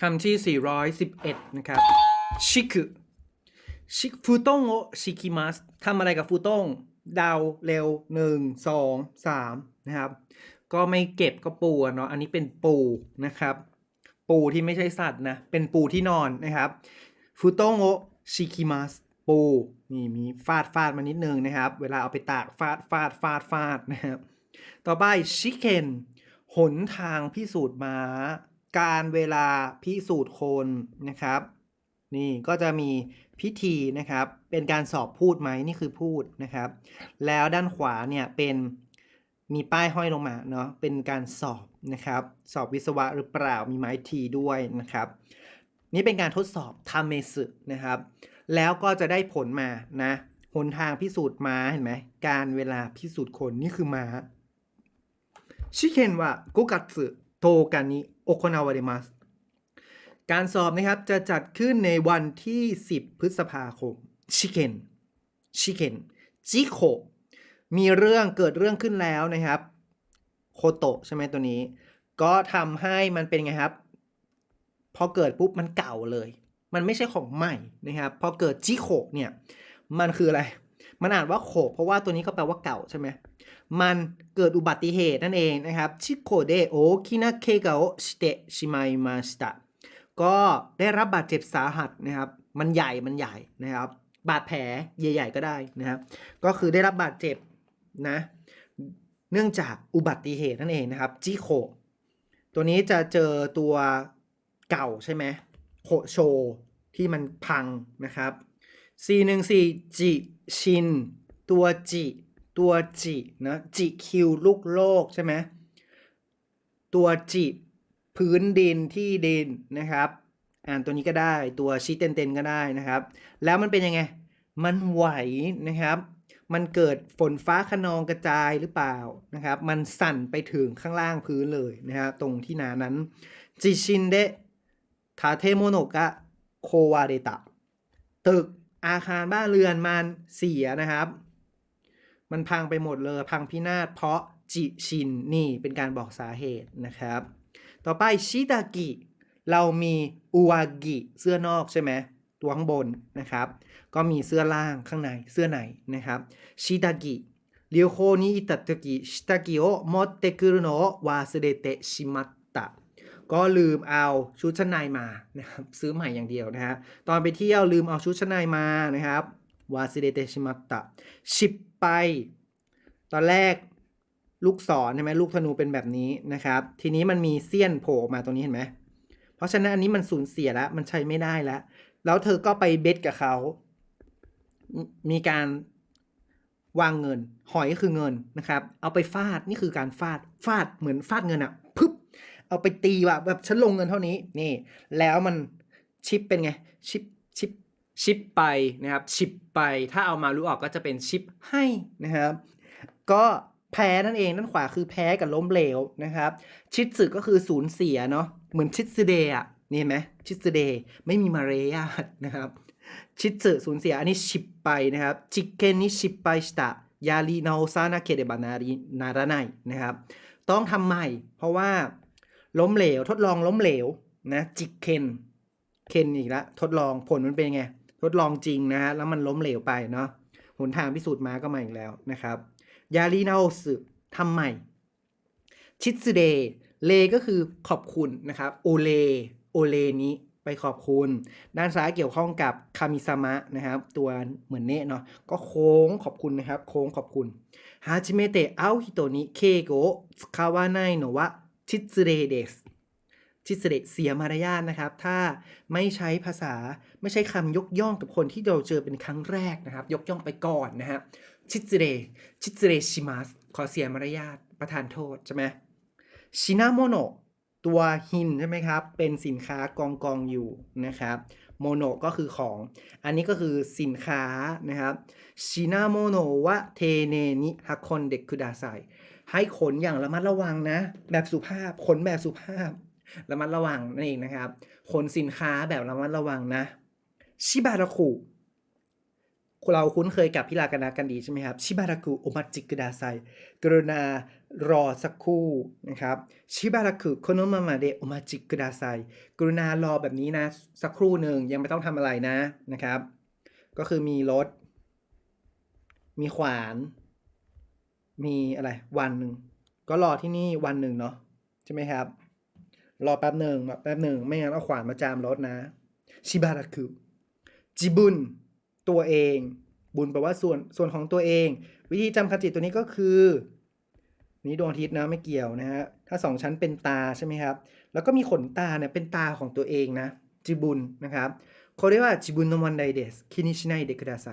คำที่ 411 นะครับ ชิคุชิฟูต้งโอชิคิมัสทำอะไรกับฟูต้งเดาเร็ว1 2 3นะครับ ก็ไม่เก็บก็ปูเนาะอันนี้เป็นปูนะครับ ปูที่ไม่ใช่สัตว์นะ เป็นปูที่นอนนะครับฟูโตงโอชิคิมัสปูนี่มีฟาดฟาดมานิดนึงนะครับ เวลาเอาไปตากฟาดฟาดฟาดฟาดนะครับ ต่อไปชิเคนหนทางพิสูจน์ม้า การเวลาพิสูจน์คนนะครับ นี่ก็จะมีพิธีนะครับ เป็นการสอบพูดไหมนี่คือพูดนะครับ แล้วด้านขวาเนี่ยเป็นมีป้ายห้อยลงมาเนาะเป็นการสอบนะครับ สอบวิศวะหรือเปล่ามีไม้ทีด้วยนะครับ นี่เป็นการทดสอบทาเมสึนะครับ แล้วก็จะได้ผลมานะหนทางพิสูจน์มาเห็นไหมการเวลาพิสูจน์คนนี่คือมาชิเคนว่ โตกันนี้โอคอนาวาเดมัสการสอบนะครับจะจัดขึ้นในวันที่ 10 พฤษภาคมชิเกนชิเกนจิโคมีเรื่องเกิดเรื่องขึ้นแล้วนะครับโคโตะใช่ไหมตัวนี้ ก็ทำให้มันเป็นไงครับ พอเกิดปุ๊บมันเก่าเลย มันไม่ใช่ของใหม่นะครับ พอเกิดจิโคเนี่ย มันคืออะไร มันอ่านว่าโขเพราะว่าตัวนี้ก็แปลว่าเก่าใช่ไหมมันเกิดอุบัติเหตุนั่นเองนะครับชิโคเดโอคินาเคกาโอสเตชิมายมาสตะก็ได้รับบาดเจ็บสาหัสนะครับ มันใหญ่มันใหญ่นะครับ บาดแผลใหญ่ ๆ ก็ได้นะครับ ก็คือได้รับบาดเจ็บนะ เนื่องจากอุบัติเหตุนั่นเองนะครับจิโคตัวนี้จะเจอตัวเก่าใช่ไหมโคโชที่มันพังนะครับ414 จิ ชิน ตัวจิ ตัวจินะจิคิวลูกโลกใช่ไหมตัวจิพื้นดินที่ดินนะครับ อ่านตัวนี้ก็ได้ตัวชิเตนเตนก็ได้นะครับ แล้วมันเป็นยังไง มันไหวนะครับ มันเกิดฝนฟ้าขนองกระจายหรือเปล่านะครับ มันสั่นไปถึงข้างล่างพื้นเลยนะครับตรงที่นานั้นจิชินเดะทาเทโมโนกะโควาเดตะตึก อาคารบ้านเรือนมันเสียนะครับ มันพังไปหมดเลยพังพินาศเพราะจิชินนี่เป็นการบอกสาเหตุนะครับ ต่อไปชิดากิเรามีอุวากิเสื้อนอกใช่ไหมตัวข้างบนนะครับ ก็มีเสื้อล่างข้างในเสื้อในนะครับชิดากิเรียวโคนี้อิตากิชิดากิโอมอเตคุรุโนะวาสเดเตชิมัตตะ ก็ลืมเอาชุดชั้นในมานะครับซื้อใหม่อย่างเดียวนะฮะตอนไปเที่ยวลืมเอาชุดชั้นในมานะครับวาสเดเตชิมัตตะชิปไป ตอนแรกลูกศรใช่ไหมลูกธนูเป็นแบบนี้นะครับ ทีนี้มันมีเสี้ยนโผล่ออกมาตรงนี้เห็นไหมเพราะฉะนั้นอันนี้มันสูญเสียแล้วมันใช้ไม่ได้แล้ว แล้วเธอก็ไปเบ็ดกับเขา มีการวางเงิน หอยคือเงินนะครับ เอาไปฟาดนี่คือการฟาดฟาดเหมือนฟาดเงินอะ เอาไปตีว่ะแบบฉันลงเงินเท่านี้นี่ แล้วมันชิปเป็นไงชิปชิปชิปไปนะครับชิปไปถ้าเอามารู้ออกก็จะเป็นชิปให้นะครับ ก็แพ้นั่นเองด้านขวาคือแพ้กับล้มเหลวนะครับ ชิดสึก็คือสูญเสียเนาะเหมือนชิดสึเดะอะนี่เห็นไหมชิดสึเดะไม่มีมารยาทนะครับ ชิดสึสูญเสียอันนี้ชิปไปนะครับจิเกนนิชิปไปสตะยาลีนาโอซานาเคเดบานารีนาราไนนะครับ ต้องทำใหม่ เพราะว่า ล้มเหลว ทดลองล้มเหลวนะจิกเคนเคนอีกแล้วทดลองผลมันเป็นไง ทดลองจริงนะฮะแล้วมันล้มเหลวไปเนาะหนทางพิสูจน์มาก็มาอีกแล้วนะครับยาลีนาโอสึทำใหม่ชิตสึเดเลก็คือขอบคุณนะครับโอเลโอเลนี้ไปขอบคุณ ด้านซ้ายเกี่ยวข้องกับคามิซามะนะครับ ตัวเหมือนเนะเนาะก็โค้งขอบคุณนะครับ โค้งขอบคุณฮาจิเมเตะเอาฮิโตนิเคโกะสคาวาไนโนะวะ ชิตสึเดเดสชิตสึเดเสียมารยาทนะครับ ถ้าไม่ใช้ภาษาไม่ใช้คำยกย่องกับคนที่เราเจอเป็นครั้งแรกนะครับ ยกย่องไปก่อนนะฮะชิตสึเดชิตสึเดชิมัสขอเสียมารยาทประทานโทษใช่ไหมชินาโมโนตัวหินใช่ไหมครับ เป็นสินค้ากองกองอยู่นะครับโมโนก็คือของ อันนี้ก็คือสินค้านะครับชินาโมโนวะเทเนนิฮักคอนเด็กคุดาไซ ให้ขนอย่างระมัดระวังนะ แบบสุภาพขนแบบสุภาพ ระมัดระวังนั่นเองนะครับ ขนสินค้าแบบระมัดระวังนะ ชิบาราคุเราคุ้นเคยกับพิรากานะกันดีใช่ไหมครับ ชิบารากุโอมัจิกุดาไซกรุณารอสักครู่นะครับชิบาระคุโคโนมามาเดโอมาจิกุดาไซกรุณารอแบบนี้นะ สักครู่หนึ่งยังไม่ต้องทำอะไรนะนะครับ ก็คือมีรถ มีขวาน มีอะไรวันหนึ่งก็รอที่นี่วันหนึ่งเนาะใช่ไหมครับ รอแป๊บหนึ่งแป๊บหนึ่งไม่งั้นเอาขวานมาจามรถนะชิบาระคุจิบุนตัวเอง บุญแปลว่าส่วนส่วนของตัวเอง วิธีจำคติตัวนี้ก็คือ นี่ดวงอาทิตย์นะไม่เกี่ยวนะฮะถ้าสองชั้นเป็นตาใช่ไหมครับ แล้วก็มีขนตาเนี่ยเป็นตาของตัวเองนะจิบุนนะครับเขาเรียกว่าจิบุนโนมันไดเดสคินิชิไนเดคุดาไซ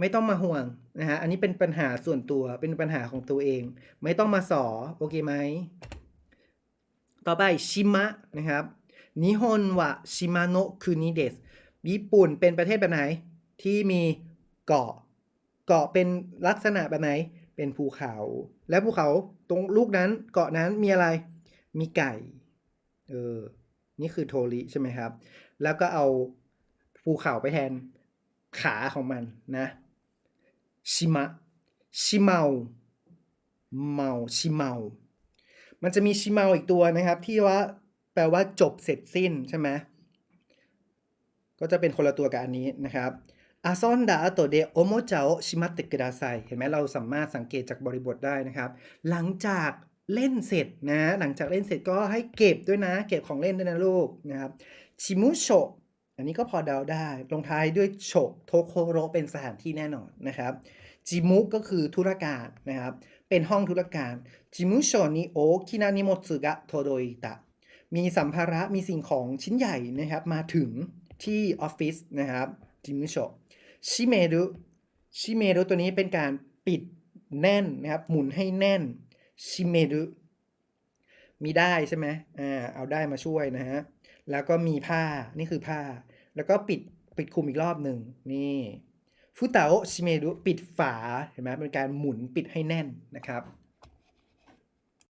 ไม่ต้องมาห่วงนะฮะ อันนี้เป็นปัญหาส่วนตัว เป็นปัญหาของตัวเอง ไม่ต้องมาสอ โอเคไหม ต่อไปชิมะนะครับ นิฮอนวะชิมาโนะคุนิเดสญี่ปุ่นเป็นประเทศแบบไหน ที่มีเกาะ เกาะเป็นลักษณะแบบไหน เป็นภูเขา และภูเขาตรงลูกนั้น เกาะนั้นมีอะไร มีไก่ เออ นี่คือโทริใช่ไหมครับ แล้วก็เอาภูเขาไปแทนขาของมันนะ ชิมะ ชิเมา เมา ชิเมา มันจะมีชิเมาอีกตัวนะครับ ที่ว่าแปลว่าจบเสร็จสิ้นใช่ไหมก็จะเป็นคนละตัวกับอันนี้นะครับอาซอนดาอโตเดโอโมจาโอชิมัตเตกุดาไซเห็นไหมเราสามารถสังเกตจากบริบทได้นะครับ หลังจากเล่นเสร็จนะ หลังจากเล่นเสร็จก็ให้เก็บด้วยนะ เก็บของเล่นด้วยนะลูกนะครับชิมุโช อันนี้ก็พอเดาได้ ลงท้ายด้วยโชโทโคโรเป็นสถานที่แน่นอนนะครับจิมุก็คือธุรการนะครับ เป็นห้องธุรการจิมุโชนิโอคินานิโมตสึกะโทโดอิตะมีสัมภาระมีสิ่งของชิ้นใหญ่นะครับ มาถึงที่ออฟฟิศนะครับจิมุโชชิเมรุชิเมรุตัวนี้เป็นการปิดแน่นนะครับ หมุนให้แน่นชิเมรุมีได้ใช่ไหมอ่าเอาได้มาช่วยนะฮะ แล้วก็มีผ้านี่คือผ้า แล้วก็ปิดปิดคลุมอีกรอบหนึ่งนี่ฟุตาโอชิเมรุปิดฝาเห็นไหมเป็นการหมุนปิดให้แน่นนะครับ